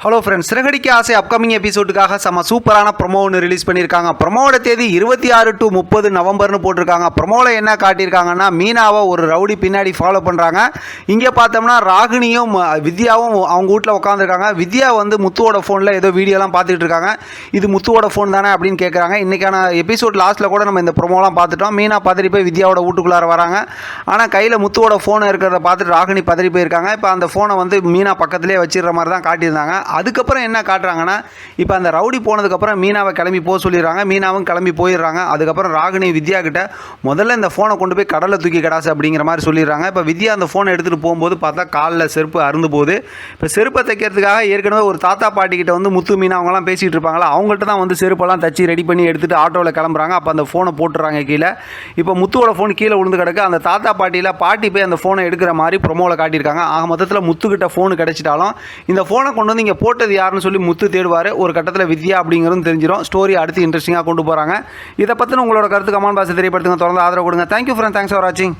Hello friends Siragadikka ஆசை upcoming எபிசோடுக்காக செம சூப்பரான ப்ரொமோ ஒன்று ரிலீஸ் பண்ணியிருக்காங்க. ப்ரொமோட தேதி இருபத்தி ஆறு டு முப்பது நவம்பர்னு போட்டிருக்காங்க. ப்ரொமோவில் என்ன காட்டியிருக்காங்கன்னா மீனாவை ஒரு ரவுடி பின்னாடி ஃபாலோ பண்ணுறாங்க இங்கே பார்த்தோம்னா ராகினியும் வித்யாவும் அவங்க வீட்டில் உட்காந்துருக்காங்க வித்யா வந்து முத்துவோட ஃபோனில் ஏதோ வீடியோலாம் பார்த்துட்டு இருக்காங்க. இது முத்துவோட ஃபோன் தானே அப்படின்னு கேட்குறாங்க இன்றைக்கான எபிசோட் லாஸ்ட்டில் கூட நம்ம இந்த ப்ரொமோலாம் பார்த்துட்டோம். மீனா பதறி போய் வித்யாவோட வீட்டுக்குள்ளார வராங்க. ஆனால் கையில் முத்துவோட ஃபோன் இருக்கிறத பார்த்துட்டு ராகினி பதறி போயிருக்காங்க. இப்போ அந்த ஃபோனை வந்து மீனா பக்கத்துலேயே வச்சிடுற மாதிரி தான் காட்டியிருந்தாங்க. அதுக்கப்புறம் என்ன காட்டுறாங்கன்னா இப்போ அந்த ரவுடி போனதுக்கப்புறம் மீனாவை கிளம்பி போக சொல்லிடுறாங்க. மீனாவும் கிளம்பி போயிடுறாங்க. அதுக்கப்புறம் ராகினி வித்யா கிட்ட முதல்ல இந்த ஃபோனை கொண்டு போய் கடலில் தூக்கி கிடாசு அப்படிங்கிற மாதிரி சொல்லிடுறாங்க. இப்போ வித்யா அந்த ஃபோனை எடுத்துகிட்டு போகும்போது பார்த்தா காலில் செருப்பு அருந்து போகுது. இப்போ செருப்பை தைக்கிறதுக்காக ஏற்கனவே ஒரு தாத்தா பாட்டி கிட்ட வந்து முத்து மீனா அவங்கலாம் பேசிகிட்டு இருப்பாங்களா அவங்கள்ட்ட தான் வந்து செருப்பெல்லாம் தச்சு ரெடி பண்ணி எடுத்துகிட்டு ஆட்டோவில் கிளம்புறாங்க. அப்போ அந்த ஃபோனை போட்டுறாங்க கீழே. இப்போ முத்துவோட ஃபோன் கீழே விழுந்து கிடக்கு. அந்த தாத்தா பாட்டியில் பாட்டி போய் அந்த ஃபோனை எடுக்கிற மாதிரி ப்ரொமோவில் காட்டியிருக்காங்க. ஆக மொத்தத்தில் முத்துக்கிட்ட ஃபோனு கிடச்சிட்டாலும் இந்த ஃபோனை கொண்டு வந்து இங்கே போட்டது யாருன்னு சொல்லி முத்து தேடுவார். ஒரு கட்டத்தில் வித்யா அப்படிங்கிறதும் தெரிஞ்சிடும் ஸ்டோரி அடுத்து இன்ட்ரெஸ்டிங்காக கொண்டு போகிறாங்க இதை பற்றின உங்களோட கருத்து கமெண்ட் பாக்ஸ் தெரியப்படுத்துங்க. தொடர்ந்து ஆதரவு கொடுங்க. தேங்க்யூ ஃப்ரெண்ட் தேங்க்ஸ் ஃபார் வாட்சிங்